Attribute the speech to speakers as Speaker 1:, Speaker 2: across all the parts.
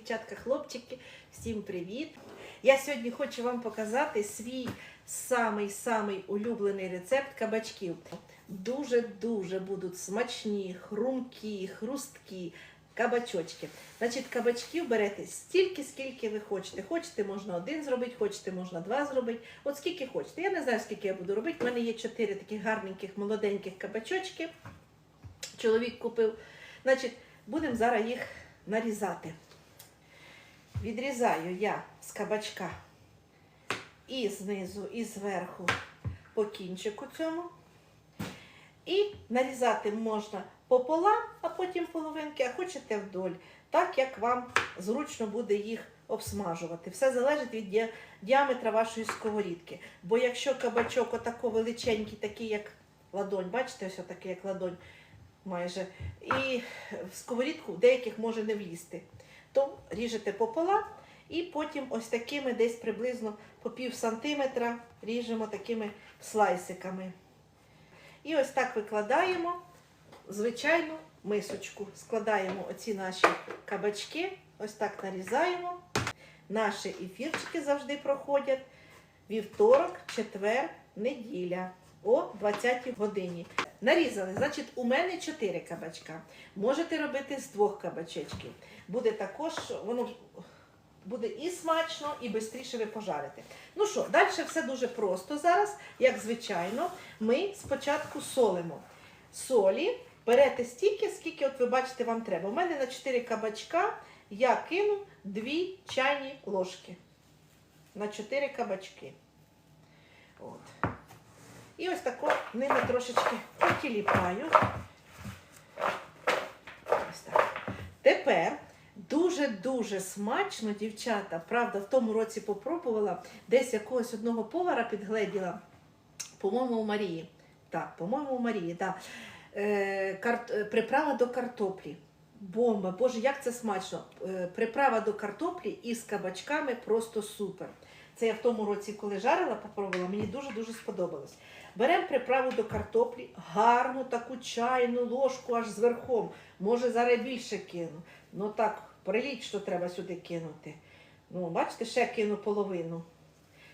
Speaker 1: дівчатка, хлопчики, всім привіт! Я сьогодні хочу вам показати свій самий-самий улюблений рецепт кабачків. Дуже-дуже будуть смачні, хрумкі, хрусткі кабачочки. Значить, кабачків берете стільки, скільки ви хочете. Хочете, можна один зробити, хочете, можна два зробити. От скільки хочете. Я не знаю, скільки я буду робити. У мене є чотири таких гарненьких молоденьких кабачочки. Чоловік купив. Значить, будемо зараз їх нарізати. Відрізаю я з кабачка і знизу, і зверху по кінчику цьому. І нарізати можна пополам, а потім половинки, а хочете вдоль, так як вам зручно буде їх обсмажувати. Все залежить від діаметра вашої сковорідки. Бо якщо кабачок отако величенький, такий як ладонь, бачите, ось отакий як ладонь майже, і в сковорідку деяких може не влізти, то ріжете пополам і потім ось такими десь приблизно по пів сантиметра ріжемо такими слайсиками. І ось так викладаємо звичайну мисочку. Складаємо оці наші кабачки, ось так нарізаємо. Наші ефірчики завжди проходять вівторок, четвер, неділя о 20 годині. Нарізали, значить, у мене 4 кабачка. Можете робити з двох кабачечків. Буде також, воно буде і смачно, і швидше ви пожарите. Ну що, далі все дуже просто зараз, як звичайно, ми спочатку солимо. Солі берете стільки, скільки от ви бачите, вам треба. У мене на 4 кабачка я кину 2 чайні ложки. На 4 кабачки. От. І ось тако ними трошечки потіліпаю. Ось так. Тепер дуже-дуже смачно, дівчата. Правда, в тому році попробувала, десь якогось одного повара підгледіла, по-моєму, у Марії. Так, по-моєму, у Марії, так. Е, карт... е, Приправа до картоплі. Бомба, боже, як це смачно. Е, Приправа до картоплі із кабачками просто супер. Це я в тому році, коли жарила, попробувала, мені дуже-дуже сподобалось. Беремо приправу до картоплі, гарну таку чайну ложку аж зверхом. Може, зараз більше кину. Ну так, прилічно треба сюди кинути. Ну, бачите, ще кину половину.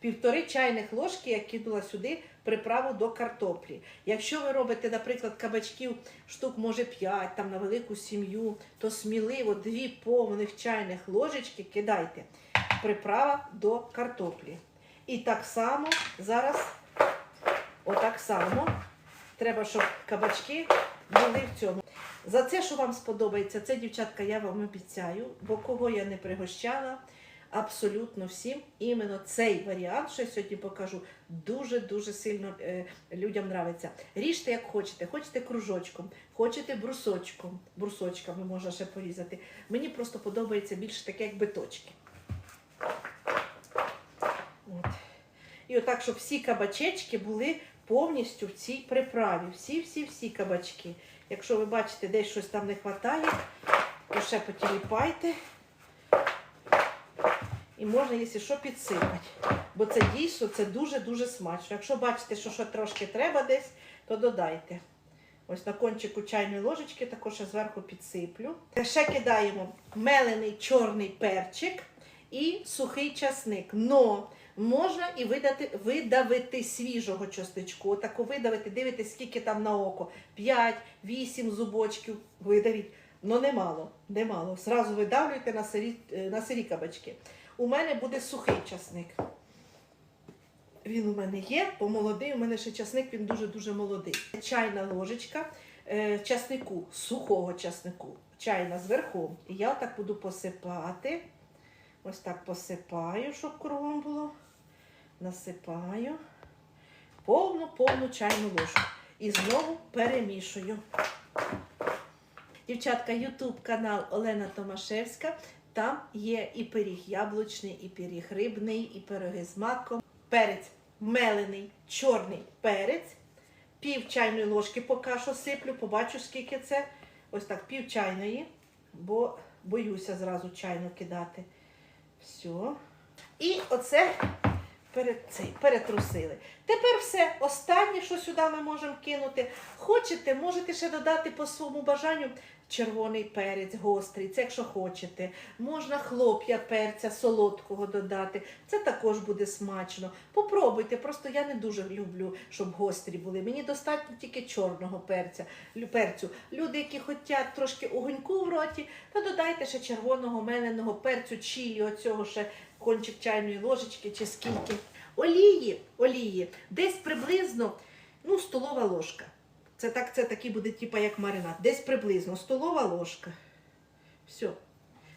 Speaker 1: Півтори чайних ложки я кинула сюди приправу до картоплі. Якщо ви робите, наприклад, кабачків штук, може 5 там на велику сім'ю, то сміливо дві повних чайних ложечки кидайте. Приправа до картоплі. І так само зараз, отак само, треба, щоб кабачки були в цьому. За це, що вам сподобається, це, дівчатка, я вам обіцяю, бо кого я не пригощала, абсолютно всім іменно цей варіант, що я сьогодні покажу, дуже-дуже сильно е, людям нравиться. Ріжте, як хочете, хочете кружочком, хочете брусочком, брусочками можна ще порізати. Мені просто подобається більше таке, як биточки. От. І отак, щоб всі кабачечки були повністю в цій приправі. Всі-всі-всі кабачки. Якщо ви бачите, десь щось там не вистачає, то ще потіліпайте. І можна, якщо що, підсипати. Бо це дійсно це дуже-дуже смачно. Якщо бачите, що, що трошки треба десь, то додайте. Ось на кончику чайної ложечки також зверху підсиплю. Ще кидаємо мелений чорний перчик і сухий часник. Но можна і видати, видавити свіжого чесничку. Отако видавити, дивитесь, скільки там на око. 5-8 зубочків видавіть. Ну немало, немало. Зразу видавлюйте на сирі, е, на сирі кабачки. У мене буде сухий часник. Він у мене є, бо молодий, у мене ще часник, він дуже-дуже молодий. Чайна ложечка е, часнику, сухого часнику, чайна зверху. І я так буду посипати. Ось так посипаю, щоб кругом було. Насипаю повну-повну чайну ложку. І знову перемішую. Дівчатка, Ютуб канал Олена Томашевська. Там є і пиріг яблучний, і пиріг рибний, і пироги з маком. Перець мелений, чорний перець. Пів чайної ложки поки що сиплю, побачу, скільки це. Ось так, пів чайної, бо боюся зразу чайну кидати. Все. І оце перед цей, перетрусили. Тепер все. Останнє, що сюди ми можемо кинути. Хочете, можете ще додати по своєму бажанню червоний перець гострий, це якщо хочете. Можна хлоп'я перця солодкого додати. Це також буде смачно. Попробуйте, просто я не дуже люблю, щоб гострі були. Мені достатньо тільки чорного перця, перцю. Люди, які хочуть трошки огоньку в роті, то додайте ще червоного меленого перцю, чилі, оцього ще кончик чайної ложечки чи скільки. Олії, олії, десь приблизно ну, столова ложка. Це так, це такий буде, типа як маринад. Десь приблизно столова ложка. Все.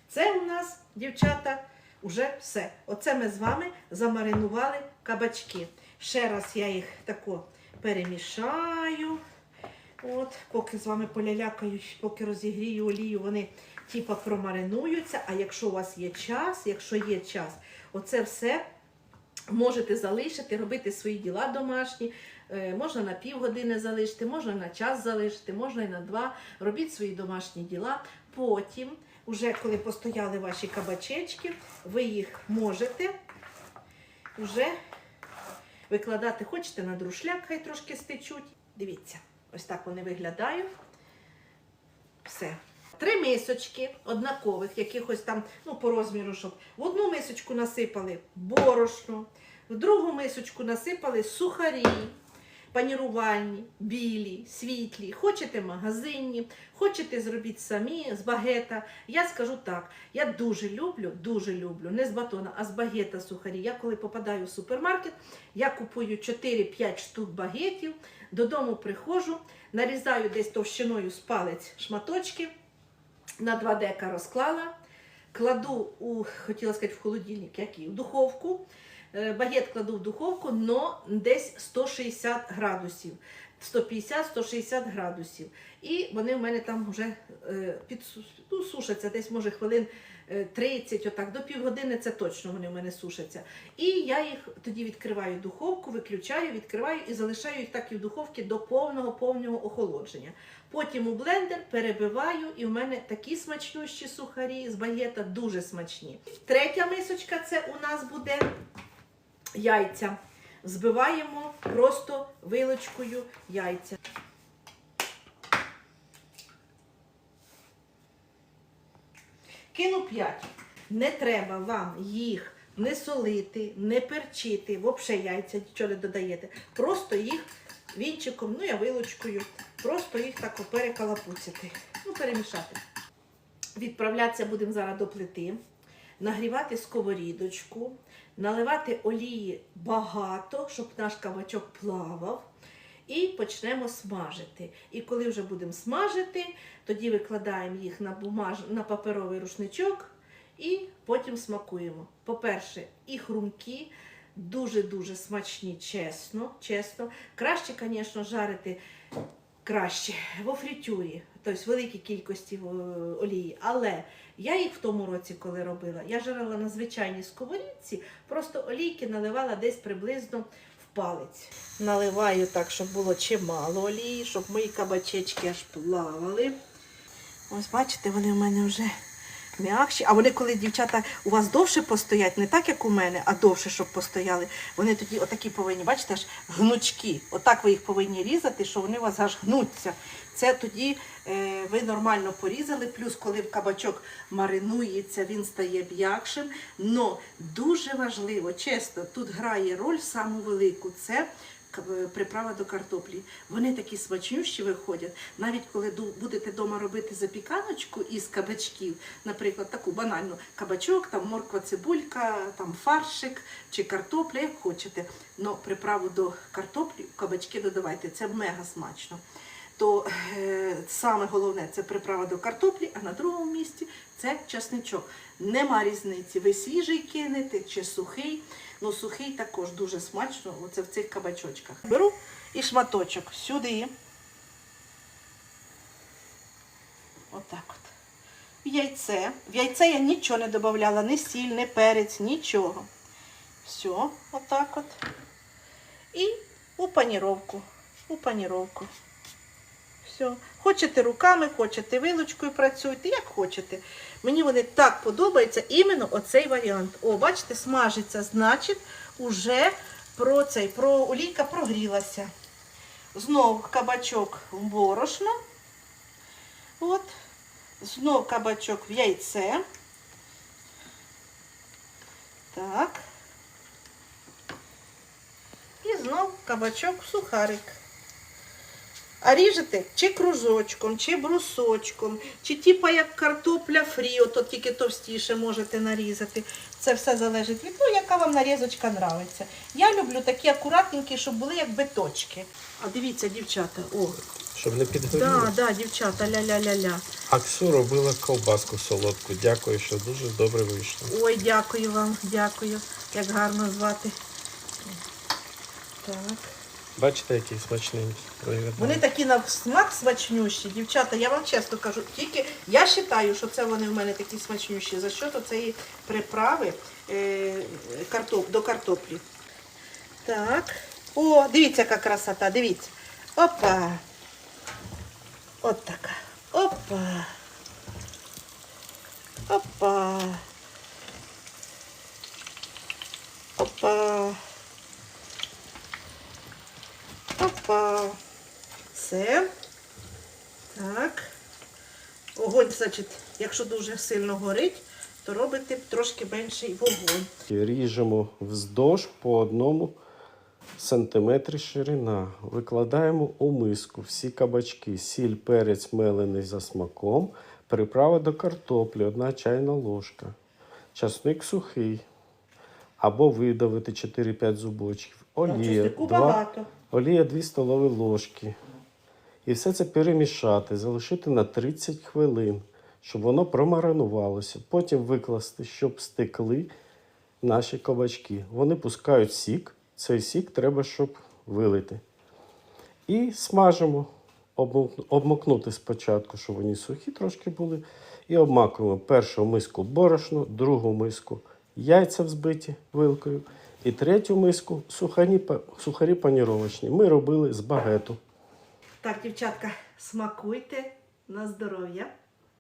Speaker 1: Це у нас, дівчата, уже все. Оце ми з вами замаринували кабачки. Ще раз я їх тако перемішаю. От, поки з вами полялякаю, поки розігрію олію, вони типа промаринуються. А якщо у вас є час, якщо є час, оце все можете залишити, робити свої діла домашні. Е, Можна на півгодини залишити, можна на час залишити, можна і на два. Робіть свої домашні діла. Потім, уже коли постояли ваші кабачечки, ви їх можете вже викладати, хочете на друшляк, хай трошки стечуть. Дивіться, ось так вони виглядають. Все. Три мисочки однакових, якихось там, ну, по розміру, щоб в одну мисочку насипали борошно, в другу мисочку насипали сухарі, панірувальні, білі, світлі. Хочете магазинні, хочете зробіть самі з багета. Я скажу так, я дуже люблю, дуже люблю, не з батона, а з багета сухарі. Я коли попадаю в супермаркет, я купую 4-5 штук багетів, додому приходжу, нарізаю десь товщиною з палець шматочки, на 2 дека розклала, кладу у, хотіла сказати, в холодильник, який, в духовку. Е, Багет кладу в духовку, но десь 160 градусів. 150-160 градусів. І вони в мене там вже е, ну, сушаться, десь може хвилин е, 30, отак, до півгодини це точно вони в мене сушаться. І я їх тоді відкриваю духовку, виключаю, відкриваю і залишаю їх так і в духовці до повного повного охолодження. Потім у блендер перебиваю, і в мене такі смачнющі сухарі з багета, дуже смачні. Третя мисочка це у нас буде яйця. Збиваємо просто вилочкою яйця. Кину 5. Не треба вам їх не солити, не перчити, взагалі яйця нічого не додаєте. Просто їх вінчиком, ну я вилочкою, просто їх так перекалапуцяти. Ну, перемішати. Відправлятися будемо зараз до плити, нагрівати сковорідочку, наливати олії багато, щоб наш кабачок плавав. І почнемо смажити. І коли вже будемо смажити, тоді викладаємо їх на бумаж... на паперовий рушничок і потім смакуємо. По-перше, і хрумкі, дуже-дуже смачні, чесно. чесно. Краще, звісно, жарити краще во фритюрі, тобто великій кількості е, олії. Але я їх в тому році, коли робила, я жарила на звичайній сковорідці, просто олійки наливала десь приблизно в палець. Наливаю так, щоб було чимало олії, щоб мої кабачечки аж плавали. Ось бачите, вони в мене вже м'якші. А вони, коли дівчата у вас довше постоять, не так, як у мене, а довше, щоб постояли, вони тоді отакі повинні, бачите, аж гнучки. Отак ви їх повинні різати, що вони у вас аж гнуться. Це тоді е, ви нормально порізали. Плюс, коли кабачок маринується, він стає м'якшим. Но дуже важливо, чесно, тут грає роль саму велику. Це приправа до картоплі. Вони такі смачнющі виходять. Навіть коли будете вдома робити запіканочку із кабачків, наприклад, таку банальну кабачок, там морква, цибулька, там фаршик чи картопля, як хочете. Но приправу до картоплі кабачки додавайте, це мега смачно. То е, саме головне це приправа до картоплі, а на другому місці це часничок. Нема різниці, ви свіжий кинете чи сухий. Ну, сухий також дуже смачно, оце в цих кабачочках. Беру і шматочок сюди. Отак от. В яйце. В яйце я нічого не додавала, ні сіль, ні перець, нічого. Все, отак от. І у паніровку. У паніровку. Все. Хочете руками, хочете вилочкою працюйте, як хочете. Мені вони так подобаються, іменно оцей варіант. О, бачите, смажиться, значить, уже про цей, про олійка прогрілася. Знову кабачок в борошно. От. Знов кабачок в яйце. Так. І знов кабачок в сухарик. А ріжете чи кружочком, чи брусочком, чи типа як картопля фрі, ото тільки товстіше можете нарізати. Це все залежить від того, яка вам нарізочка нравиться. Я люблю такі акуратненькі, щоб були як биточки. А дивіться, дівчата, о,
Speaker 2: Щоб не підгоріло.
Speaker 1: да, да, дівчата, ля-ля-ля-ля.
Speaker 2: Аксу робила ковбаску солодку. Дякую, що дуже добре вийшло.
Speaker 1: Ой, дякую вам, дякую. Як гарно звати. Так.
Speaker 2: Бачите, який смачний виглядає?
Speaker 1: Вони такі на смак смачнющі, дівчата, я вам чесно кажу, тільки я вважаю, що це вони в мене такі смачнющі за що то цієї приправи е, картоп, до картоплі. Так. О, дивіться, яка красота, дивіться. Опа. От така. Опа. Опа. Опа. Опа. Все. Так. Огонь, значить, якщо дуже сильно горить, то робите трошки менший вогонь.
Speaker 2: Ріжемо вздовж по одному сантиметрі ширина. Викладаємо у миску всі кабачки, сіль, перець мелений за смаком, приправа до картоплі, одна чайна ложка, часник сухий. Або видавити 4-5 зубочків. Олія,
Speaker 1: Чеснику
Speaker 2: 2,
Speaker 1: багато.
Speaker 2: Олія 2 столові ложки. І все це перемішати, залишити на 30 хвилин, щоб воно промаринувалося. Потім викласти, щоб стекли наші кабачки. Вони пускають сік. Цей сік треба, щоб вилити. І смажимо, Обмок- обмокнути спочатку, щоб вони сухі трошки були. І обмакуємо першу миску борошно, другу миску яйця взбиті вилкою. І третю миску сухарі, сухарі паніровочні. Ми робили з багету.
Speaker 1: Так, дівчатка, смакуйте на здоров'я.